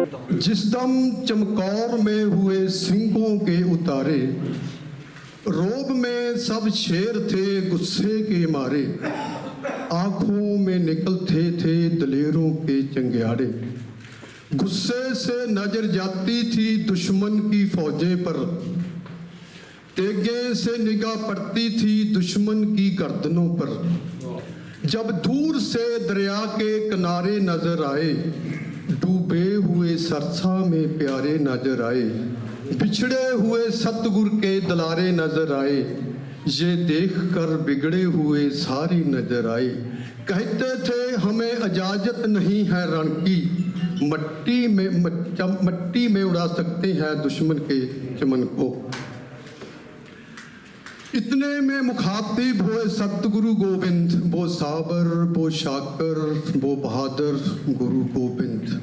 जिस दम चमकौर में हुए सिंहों के उतारे, रोब में सब शेर थे गुस्से के मारे, आँखों में निकलते थे दलेरों के चंग्याड़े गुस्से से नज़र जाती थी दुश्मन की फौजें पर, तेगे से निगाह पड़ती थी दुश्मन की गर्दनों पर। जब दूर से दरिया के किनारे नज़र आए डूबे हुए सरसा में प्यारे नजर आए बिछड़े हुए सतगुर के दलारे नजर आए ये देख कर बिगड़े हुए सारी नजर आए कहते थे हमें इजाजत नहीं है रण की मट्टी में मच्चा- मट्टी में उड़ा सकते हैं दुश्मन के चमन को इतने में मुखातिब हुए सतगुरु गोविंद। वो साबर, वो शाकर, वो बहादुर गुरु गोविंद।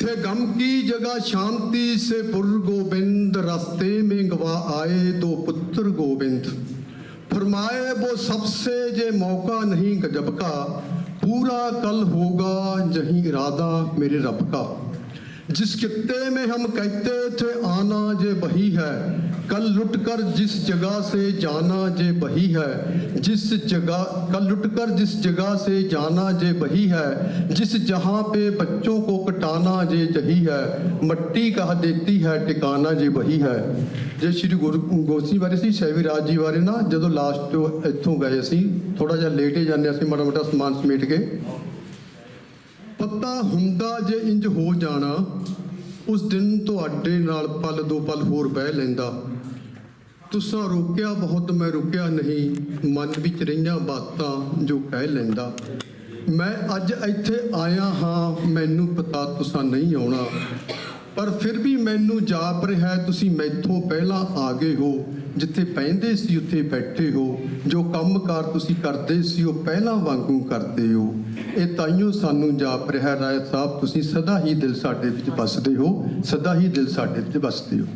थे गम की जगह शांति से पुर गोविंद, रास्ते में गवा आए दो पुत्र गोविंद। फरमाए, वो सबसे जे मौका नहीं गजब का, पूरा कल होगा जहीं इरादा मेरे रब का। जिस कित्ते में हम कहते थे, आना जे वही है कल लुट कर जिस जगह से जाना जे वही है जिस जगह कल लुट कर जिस जगह से जाना जे वही है जिस जहां पे बच्चों को कटाना जे जही है मट्टी कहा देती है ਟਿਕਾਣਾ ਜੇ ਵਹੀ ਹੈ ਜੇ ਸ਼੍ਰੀ ਗੁਰੂ ਗੋਸੀ ਬਾਰੇ ਸੀ ਸ਼ੈਵੀ ਰਾਜ ਜੀ ਬਾਰੇ ਨਾ ਜਦੋਂ ਲਾਸਟ ਇੱਥੋਂ ਗਏ ਅਸੀਂ ਥੋੜਾ ਜਿਹਾ ਲੇਟ ਹੀ ਜਾਂਦੇ ਅਸੀਂ ਮਾੜਾ ਮੋਟਾ ਸਮਾਨ ਸਮੇਟ ਕੇ ਪਤਾ ਹੁੰਦਾ ਜੇ ਇੰਜ ਹੋ ਜਾਣਾ ਉਸ ਦਿਨ ਤੁਹਾਡੇ ਨਾਲ ਪਲ ਦੋ ਪਲ ਹੋਰ ਬਹਿ ਲੈਂਦਾ। ਤੁਸਾਂ ਰੋਕਿਆ ਬਹੁਤ, ਮੈਂ ਰੁਕਿਆ ਨਹੀਂ। ਮਨ ਵਿੱਚ ਰਹੀਆਂ ਬਾਤਾਂ ਜੋ ਕਹਿ ਲੈਂਦਾ। ਮੈਂ ਅੱਜ ਇੱਥੇ ਆਇਆ ਹਾਂ, ਮੈਨੂੰ ਪਤਾ ਤੁਸਾਂ ਨਹੀਂ ਆਉਣਾ। ਪਰ ਫਿਰ ਵੀ ਮੈਨੂੰ ਜਾਪ ਰਿਹਾ ਤੁਸੀਂ ਮੈਥੋਂ ਪਹਿਲਾਂ ਆ ਗਏ ਹੋ। ਜਿੱਥੇ ਪੈਂਦੇ ਸੀ ਉੱਥੇ ਬੈਠੇ ਹੋ, ਜੋ ਕੰਮਕਾਰ ਤੁਸੀਂ ਕਰਦੇ ਸੀ, ਉਹ ਪਹਿਲਾਂ ਵਾਂਗੂ ਕਰਦੇ ਹੋ। ਇਹ ਤਾਈਓ ਸਾਨੂੰ ਜਾਪ ਰਿਹਾ ਰਾਏ ਸਾਹਿਬ, ਤੁਸੀਂ ਸਦਾ ਹੀ ਦਿਲ ਸਾਡੇ ਵਿੱਚ ਵਸਦੇ ਹੋ, ਸਦਾ ਹੀ ਦਿਲ ਸਾਡੇ ਵਿੱਚ ਵਸਦੇ ਹੋ।